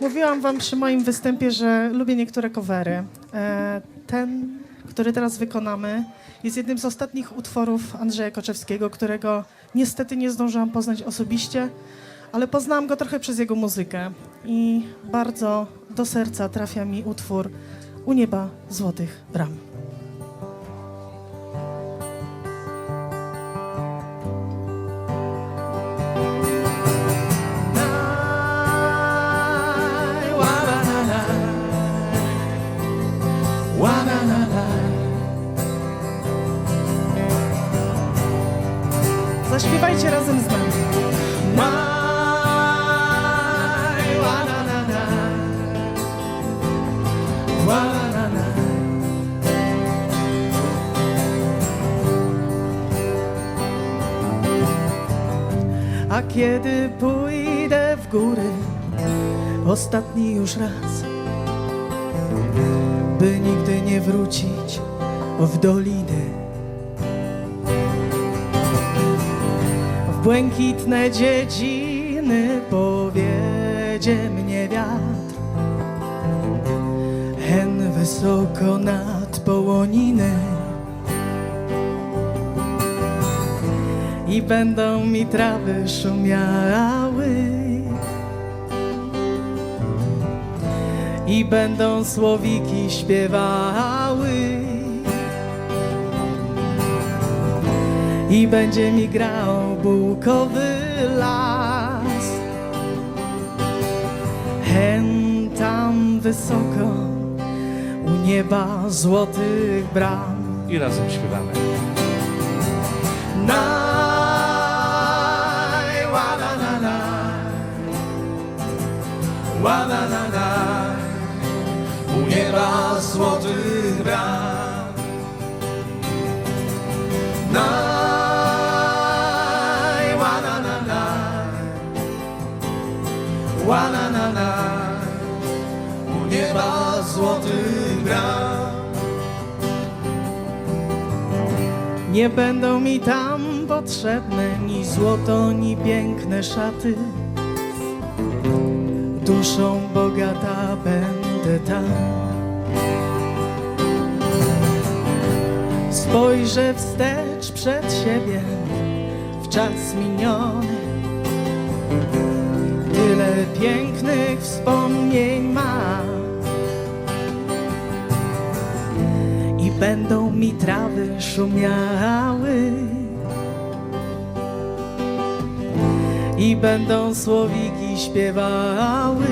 Mówiłam wam przy moim występie, że lubię niektóre covery. E, Ten, który teraz wykonamy, jest jednym z ostatnich utworów Andrzeja Koczewskiego, którego niestety nie zdążyłam poznać osobiście, ale poznałam go trochę przez jego muzykę. I bardzo do serca trafia mi utwór U nieba złotych bram. Zaśpiewajcie razem z nami. A kiedy pójdę w góry, ostatni już raz, by nigdy nie wrócić w doliny. Błękitne dziedziny powiedzie mnie wiatr, hen wysoko nad połoniny. i będą mi trawy szumiały. I będą słowiki śpiewały. I będzie mi grał bukowy las hen tam wysoko u nieba złotych bram I razem śpiewamy. Naj, wa na na na, wa na na na, u nieba złotych bram. Wa na na u nieba złotych bram. Nie będą mi tam potrzebne ni złoto, ni piękne szaty. Duszą bogata będę tam. Spojrzę wstecz przed siebie w czas miniony. Pięknych wspomnień mam. i będą mi trawy szumiały. I będą słowiki śpiewały.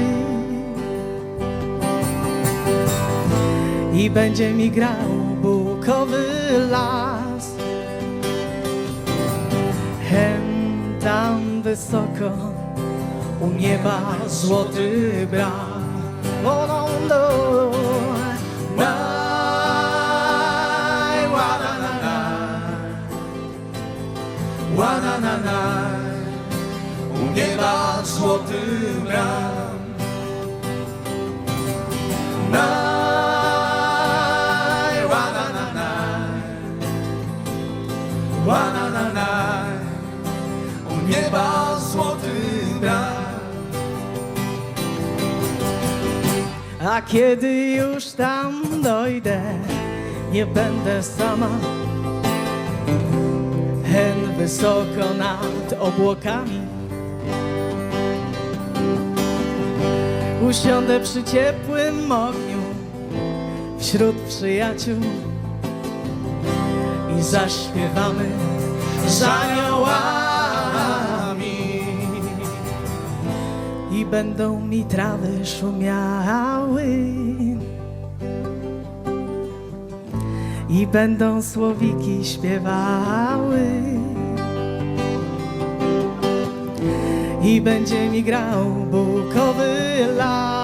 I będzie mi grał bukowy las. Hen tam wysoko u nieba złoty bram oh, no, no. Naj, na, na, na. Na, na, na. U nieba złoty bram Naj, A kiedy już tam dojdę, nie będę sama. Hen wysoko nad obłokami. Usiądę przy ciepłym ogniu wśród przyjaciół i zaśpiewamy z będą mi trawy szumiały. I będą słowiki śpiewały. I będzie mi grał bukowy las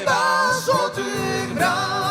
nieba, złotych bram.